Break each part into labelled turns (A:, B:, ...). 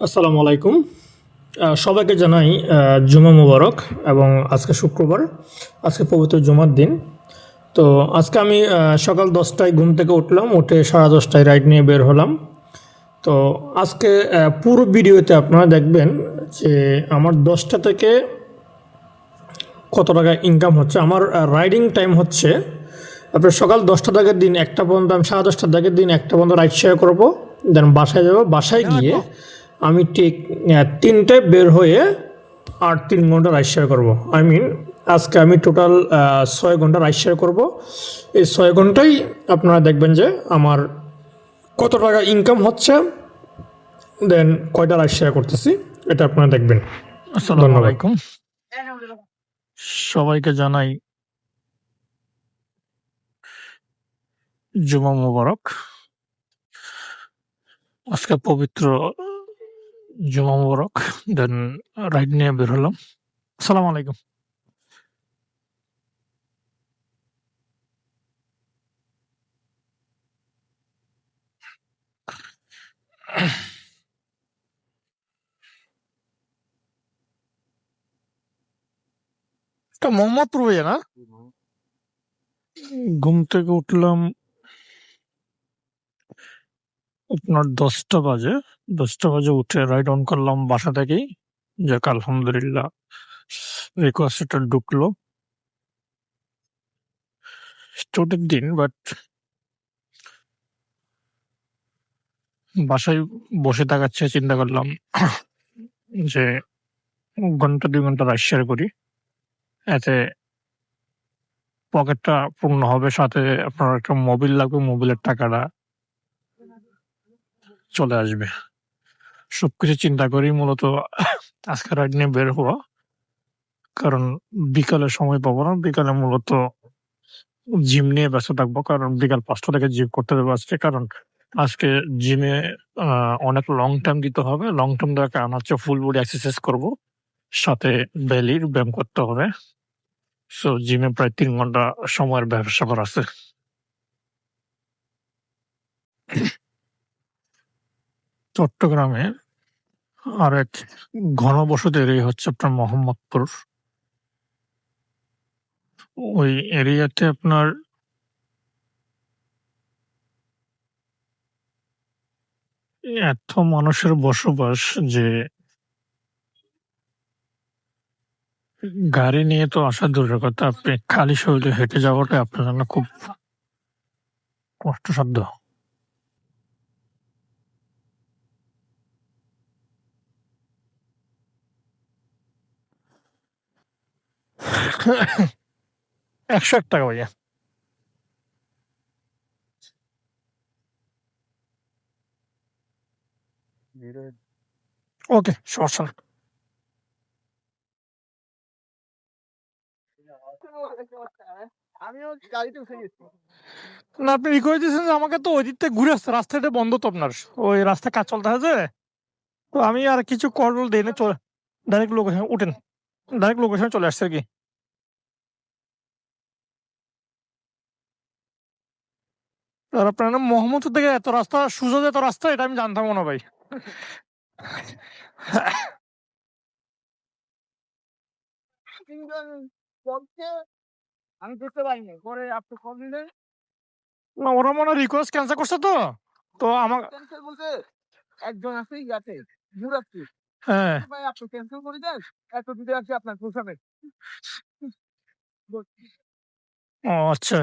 A: আসসালামু আলাইকুম। সবাইকে জানাই জুমা মুবারক এবং আজকে শুক্রবার, আজকে পবিত্র জুমার দিন। তো আজকে আমি সকাল দশটায় ঘুম থেকে উঠলাম, উঠে সাড়ে দশটায় রাইড নিয়ে বের হলাম। তো আজকে পুরো ভিডিওতে আপনারা দেখবেন যে আমার দশটা থেকে কত টাকা ইনকাম হচ্ছে। আমার রাইডিং টাইম হচ্ছে আপনার সকাল দশটা দাগের দিন, একটা পর্যন্ত আমি সাড়ে দশটা দাগের দিন, একটা পর্যন্ত রাইড শেয়ার করব দেন বাসায় যাব। বাসায় গিয়ে আমি ঠিক তিনটায় বের হয়ে আর তিন ঘণ্টা রাইড শেয়ার করব। আই মিন আজকে আমি টোটাল ছয় ঘণ্টা রাইড শেয়ার করব। এই ছয় ঘন্টাই আপনারা দেখবেন যে আমার কত টাকা ইনকাম হচ্ছে দেন কয়টা রাইড শেয়ার করতেছি এটা আপনারা দেখবেন।
B: আসসালামু। আলাইকুম। সবাইকে জানাই জুমা মুবারক। আজকে পবিত্র জুমা মুবারক দেন রাইড নিয়ে বের হলাম আসসালামু আলাইকুম এটা মোহাম্মদপুর ভাইয়া না ঘুম থেকে উঠলাম আপনার দশটা বাজে। দশটা বাজে উঠে রাইড অন করলাম বাসা থেকেই। যাক, আলহামদুলিল্লাহ রিকোয়েস্টটা ঢুকলো। ছুটির দিন বাট বাসায় বসে থাকাচ্ছে চিন্তা করলাম যে ঘণ্টা দুই ঘণ্টা রাইড শেয়ার করি। এতে পকেটটা পূর্ণ হবে, সাথে আপনার একটা মোবিল লাগবে মোবিলের টাকাটা চলে আসবে। সবকিছু চিন্তা করি মূলত আজকে রাইড নিয়ে বের হওয়া। কারণ বিকালে সময় পাবো না, বিকালে মূলত জিম নিয়ে ব্যস্ত থাকব, কারণ বিকাল পাঁচটা থেকে জিম করতে দেবো আজকে। কারণ আজকে জিমে অনেক লং টার্ম দিতে হবে। লং টার্ম দেওয়ার কারণ হচ্ছে ফুল বডি এক্সারসাইজ করব। সাথে বেলির ব্যায়াম করতে হবে। সো জিমে প্রায় তিন ঘণ্টা সময়ের ব্যবসা করা আছে। চট্টগ্রামে আর এক ঘনবসতি এরিয়া হচ্ছে আপনার মোহাম্মদপুর। ওই এরিয়াতে আপনার এত মানুষের বসবাস যে গাড়ি নিয়ে তো আসা দূরের কথা, আপনি খালি শরীরে হেঁটে যাওয়াটা আপনার জন্য খুব কষ্টসাধ্য। একশো এক টাকা ভাইয়া। ওকে
C: উঠে গেছি।
B: না আপনি করে দিয়েছেন যে আমাকে তো ওই দিক থেকে ঘুরে আসছে রাস্তাটা বন্ধ তো আপনার। ওই রাস্তা কাজ চলতে আছে তো আমি আর কিছু কল দিই না চলে ডাইরেক্ট লোকেশন উঠেন। ডাইরেক্ট লোকেশন চলে আসছে আর কি। আপনার নাম মোহাম্মদ থেকে এত রাস্তা সুযোগ এত রাস্তা এটা আমি জানতাম না ভাই।
C: আমি করতে পারিনি পরে আপনি কল দিলেন
B: না ওরা মনে রিকোয়েস্ট ক্যান্সেল করছে তো। তো আমার
C: ক্যান্সেল বলতে একজন আছে ইয়াতে
B: হ্যাঁ।
C: ভাই আপনি ক্যান্সেল করে দেন এত আছে আপনার
B: ও আচ্ছা।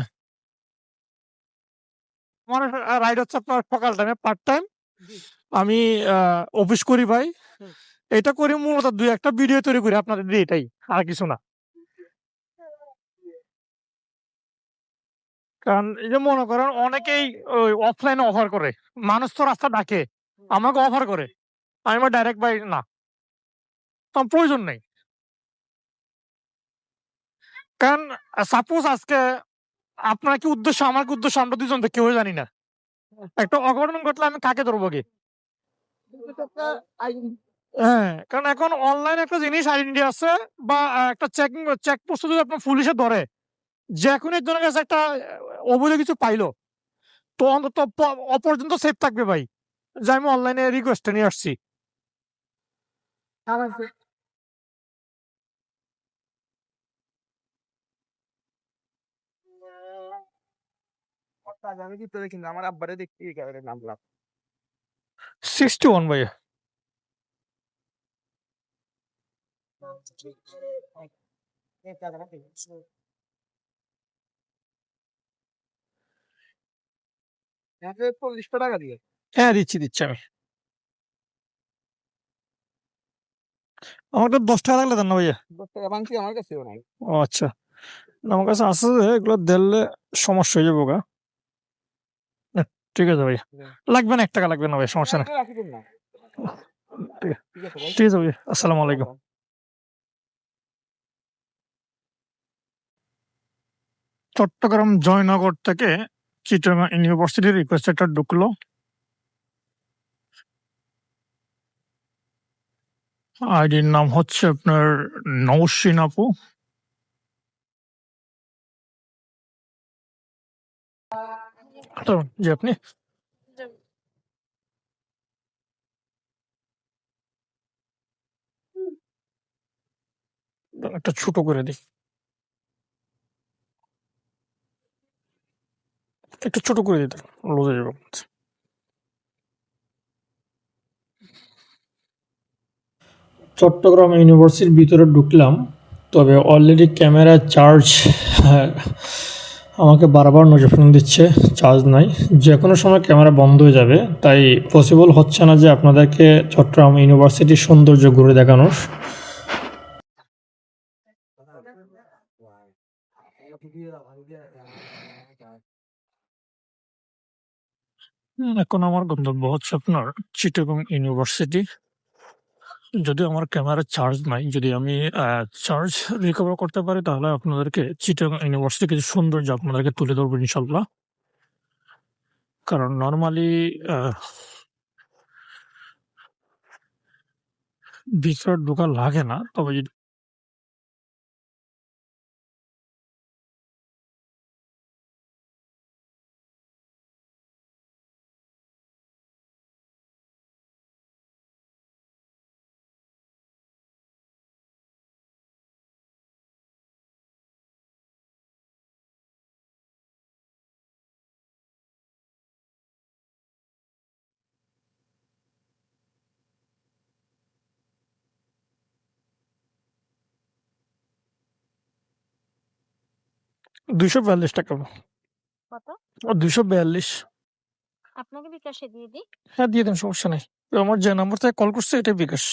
B: আমার রাইড হচ্ছে আপনার সকাল টাইমে পার্ট টাইম আমি অফিস করি ভাই। এটা করি মূলত দুই একটা ভিডিও তৈরি করি আপনাদের দিয়ে এটাই আর কিছু না। কারণ এই যে মনে করেন অনেকেই অফলাইনে অফার করে। মানুষ তো রাস্তা ডাকে আমাকে অফার করে। আমি ডাইরেক্ট ভাই না। আমার প্রয়োজন নেই। কারণ সাপোজ আজকে আপনার কি উদ্দেশ্য, আমার কি উদ্দেশ্য, আমরা দুজন তো কেউ জানি না। একটা অঘটন ঘটলে আমি কাকে ধরবো কি হ্যাঁ কারণ এখন অনলাইন একটা জিনিস আইডেন্টি আছে, বা একটা চেকিং চেক পোস্ট যদি আপনার পুলিশে ধরে, যে এখন একজনের কাছে একটা অবৈধ কিছু পাইলো, তো অন্তত অপর্যন্ত সেফ থাকবে ভাই। যে আমি অনলাইনে রিকোয়েস্ট নিয়ে আসছি।
C: আমার আমি ভিতরে কিন্তু আমার আব্বারে দেখতে কারণে নামলাম
B: সিক্সটি ওয়ান ভাইয়া।
C: চল্লিশটা টাকা দিয়ে।
B: হ্যাঁ দিচ্ছি দিচ্ছি আমি। আমার তো দশ টাকা লাগলে দেন না ভাইয়া?
C: দশ টাকা ভাঙছি আমার কাছেও নাই।
B: ও আচ্ছা। আমার কাছে যে এগুলো দিলে সমস্যা হয়ে যাব গা। ঠিক আছে ভাইয়া। লাগবে না এক টাকা লাগবে না ভাই সমস্যা না ঠিক আছে। ভাইয়া আসসালামু আলাইকুম। চট্টগ্রাম জয়নগর থেকে চিটাগাং ইউনিভার্সিটির রিকোয়েস্ট একটা ঢুকলো। আইডির নাম হচ্ছে আপনার নৌসিন আপু। জি আপনি একটা ছোট করে দিই। একটু ছোট করে দিতে লোজে যাবে
A: চট্টগ্রাম ইউনিভার্সিটির ভিতরে ঢুকলাম, তবে অলরেডি ক্যামেরা চার্জ আমাকে বারবার নোটিফিকেশন দিচ্ছে চার্জ নাই। যে কোনো সময় ক্যামেরা বন্ধ হয়ে যাবে, তাই পসিবল হচ্ছে না যে আপনাদেরকে চট্টগ্রাম ইউনিভার্সিটির সৌন্দর্য ঘুরে দেখানোর।
B: এখন আমার গন্তব্য হচ্ছে আপনার চিটাগং ইউনিভার্সিটি যদি আমার ক্যামেরা চার্জ নাই, যদি আমি চার্জ রিকভার করতে পারি, তাহলে আপনাদেরকে চিটাং ইউনিভার্সিটি কিছু সৌন্দর্য আপনাদেরকে তুলে ধরবো ইনশাল্লাহ কারণ নর্মালি ভিতরে ঢোকা লাগে না, তবে যদি দুইশো বিয়াল্লিশ টাকা
D: কত?
B: দুইশো বিয়াল্লিশ।
D: আপনাকে বিকাশে দিয়ে দিই।
B: হ্যাঁ দিয়ে দেন সমস্যা নেই। আমার যে নাম্বার থেকে কল করছে এটাই বিকাশ।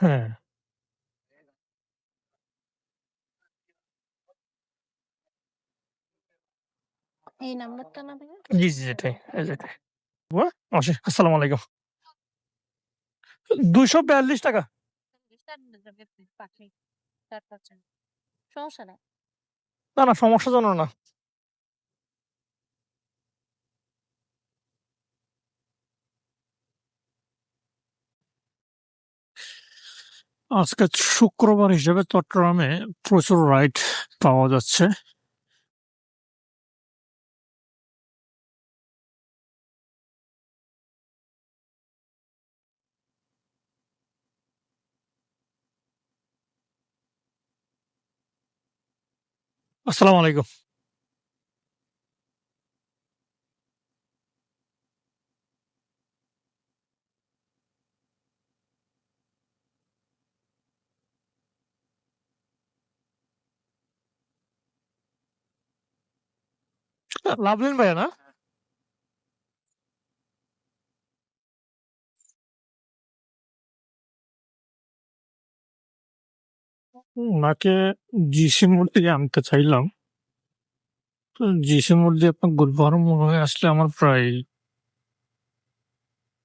B: হ্যাঁ।
D: এই নাম্বারটা না
B: জি জি এটাই এই যে এটাই। আসসালামু আলাইকুম। দুইশো বিয়াল্লিশ টাকা।
D: সমস্যা নেই।
B: না না সমস্যা জানো না। আজকে শুক্রবার হিসেবে চট্টগ্রামে প্রচুর রাইড পাওয়া যাচ্ছে। আসসালামু আলাইকুম। লাভলিন ভাইয়া না? ওনাকে জিসি থেকে আনতে চাইলাম। তো জিসি দিয়ে আপনার গুলবাহার মোড় হয়ে আসলে আমার প্রায়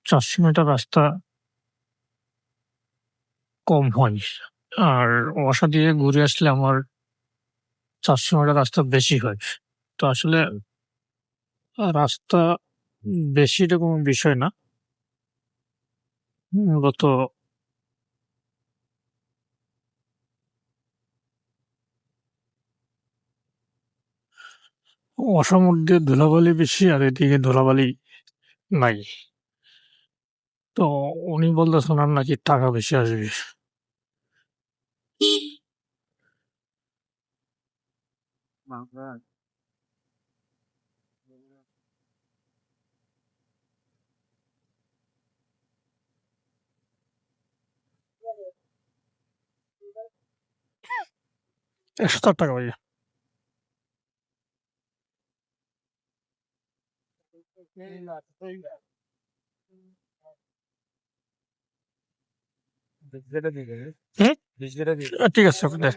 B: চারশো মিটার রাস্তা কম হয়। আর ওয়াসা দিয়ে ঘুরে আসলে আমার চারশো মিটার রাস্তা বেশি হয়। তো আসলে রাস্তা বেশিটা কোনো বিষয় না। মূলত মধ্যে ধুলাবালি বেশি আর এদিকে ধুলাবালি নাই। তো উনি বলতে ওনার নাকি টাকা বেশি আসবে একশো চার টাকা ভাইয়া হুম? that. ঠিক আছে ওকে দে।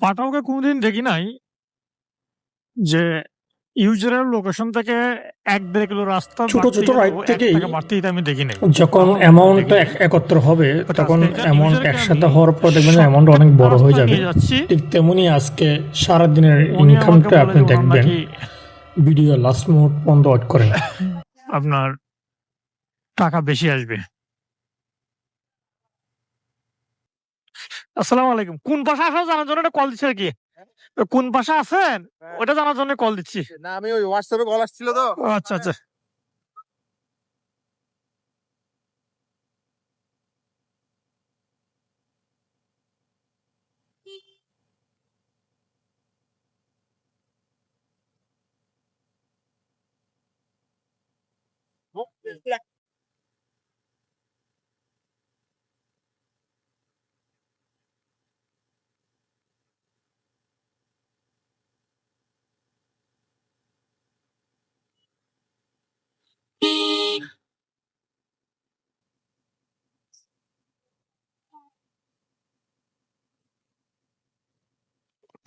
B: পাঠাওকে কোনোদিন দেখি নাই যে ইউজারের লোকেশন থেকে এক দেড় কিলো রাস্তা
A: ছোট ছোট
B: এক
A: থেকেই
B: আমি দেখি নাই
A: যখন অ্যামাউন্টটা একত্র হবে তখন অ্যামাউন্ট একসাথে হওয়ার পর দেখবেন অ্যামাউন্ট অনেক বড় হয়ে যাবে। ঠিক তেমনি আজকে সারাদিনের
B: উনি আমাকে
A: ইনকামটা আপনি দেখবেন। ভিডিও লাস্ট মুহূর্ত পর্যন্ত ওয়েট করেন।
B: আপনার টাকা বেশি আসবে। আসসালামু আলাইকুম। কোন ভাষা আসলে জানার জন্য একটা কল দিচ্ছে আর কি? কোন ভাষা আছেন? ওটা জানার জন্য কল দিচ্ছি।
C: না আমি ওই হোয়াটসঅ্যাপে কল আসছিল তো।
B: আচ্ছা আচ্ছা।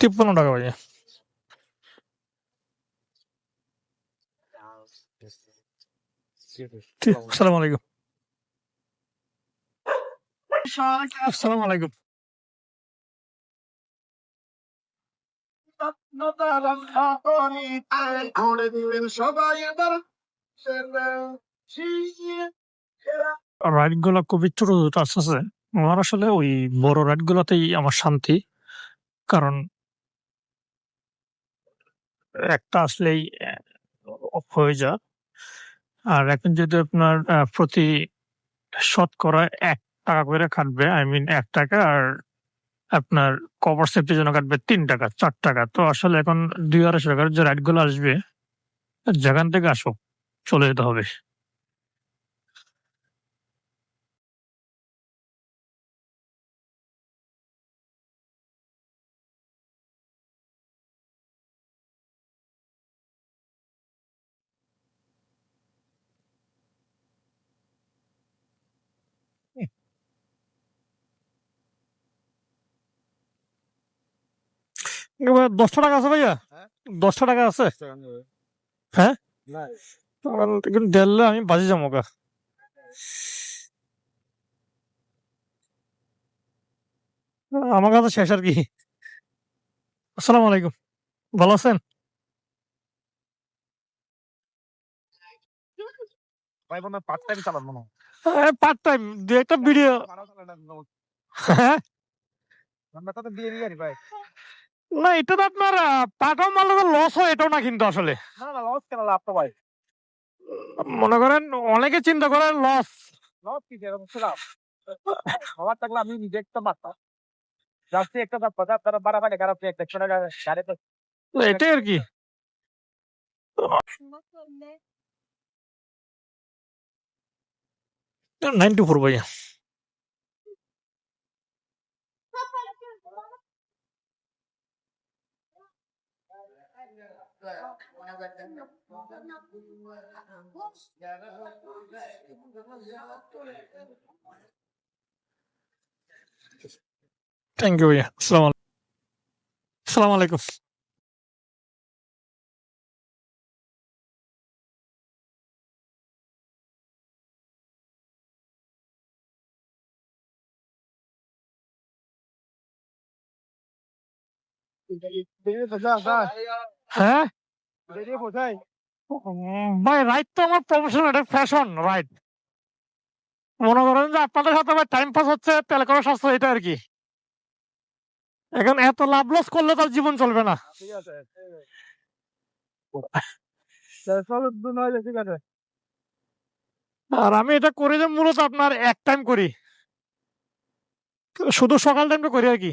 B: তিপ্পান্ন টাকা ভাইয়া। রাইডগুলা খুবই ছোট ছোট আসতেছে আমার আসলে ওই বড় রাইড গুলাতেই আমার শান্তি। কারণ একটা আসলেই হয়ে যা আর এখন যদি আপনার প্রতি শতকরা এক টাকা করে কাটবে আই মিন এক টাকা, আর আপনার কভার সেফটির জন্য কাটবে তিন টাকা, চার টাকা, তো আসলে এখন দুই আড়াইশো টাকার যে রাইডগুলো আসবে যেখান থেকে আসুক, চলে যেতে হবে। দশটা টাকা আছে ভাইয়া?
C: হ্যাঁ?
B: দশটা টাকা আছে? হ্যাঁ? কিন্তু দিলে আমি বাজে যাব গা আমার কাছে শেষ আর কি। আসসালামু আলাইকুম। ভালো আছেন?
C: পাঁচ টাইম চালান মনে
B: পার্ট টাইম দু একটা ভিডিও হ্যাঁ?
C: ভাই
B: না এটা তো আপনার পাঠাও মারলে তো লস হয় এটাও না কিন্তু আসলে।
C: না না লস কেন লাভ তো ভাই?
B: মনে করেন অনেকে চিন্তা করেন লস
C: লস কি এরকম ছিলাম আমার থাকলে আমি দেখতে পারতাম যাচ্ছি একটা কথা তারা বাড়াবাড়ি খারাপ একটা টাকা গাড়ি তো
B: এটাই আর কি। নাইনটি ফোর ভাইয়া। থ্যাংক ইউ ভাইয়া আসসালাম আসসালাম আলাইকুম হ্যাঁ
C: কোথায়
B: উম, ভাই রাইড তো আমার প্রফেশন এটা ফ্যাশন রাইড মনে করেন যে আপনাদের সাথে আমার টাইম পাস হচ্ছে তেল করা স্বাস্থ্য এটা আর কি। এখন এত লাভ লস করলে তার জীবন চলবে না।
C: ঠিক আছে
E: চলো ঠিক আছে।
B: আর আমি এটা করে যে মূলত আপনার এক টাইম করি। শুধু সকাল টাইমটা করি আর কি।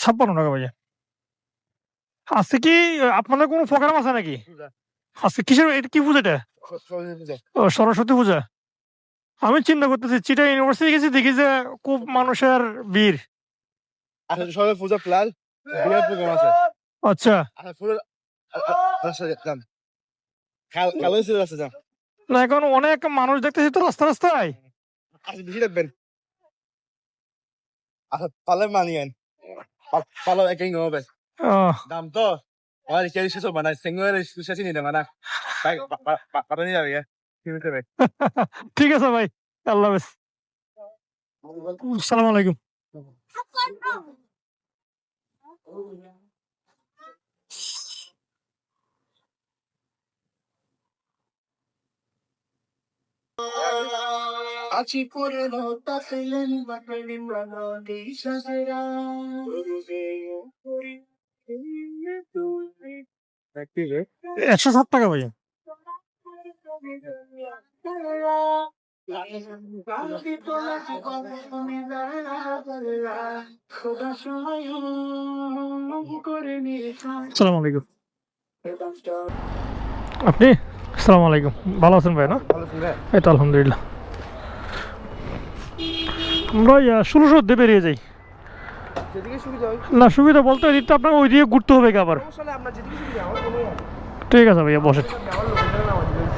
B: ছাপ্পান্ন টাকা ভাইয়া। আজকে কি আপনাদের কোনো প্রোগ্রাম আছে নাকি?
E: পূজা।
B: আজকে কিসের এটা কি পূজাটা ও সরস্বতী পূজা। আমি চিন্তা করতেছি চিটা ইউনিভার্সিটি গেছি দেখি যে খুব মানুষের ভিড়।
C: সবাই পূজা প্লাস প্রোগ্রাম আছে।
B: আচ্ছা।
C: রাস্তা যান।
B: না এখন অনেক মানুষ দেখতেছি তো রাস্তা রাস্তায়।
C: আচ্ছা বেশি আচ্ছা পালে মানিয়েন পালো একেই হবে
B: আহ,
C: দাম তো আমার কে শেষ হবে না সিঙ্গেল শেষ নিতে মানে পাতা নিয়ে যাবে কি হতে
B: ঠিক আছে ভাই আল্লাহ হাফেজ সালাম আলাইকুম
F: আছি পুরনো তাফেলেন বাকলিম রানা দিশা সেরা
B: একশো সাত টাকা ভাই। সালাম আলাইকুম। আপনি? সালাম আলাইকুম। ভালো আছেন ভাই না?
C: ভালো
B: এই তো আলহামদুলিল্লাহ। আমরা ষোলোশো দিয়ে বেরিয়ে যাই।
C: যেদিকে সুবিধা
B: না সুবিধা বলতে ওই দিকটা আপনাকে ওই দিকে ঘুরতে হবে কি আবার ঠিক আছে ভাইয়া বসেন।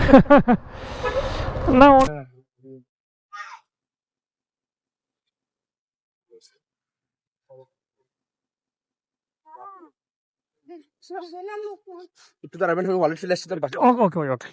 B: না ও-
C: একটু দাঁড়াবেন ওয়ালেট চলে আসছে তার
B: ওকে ওকে ভাই ওকে।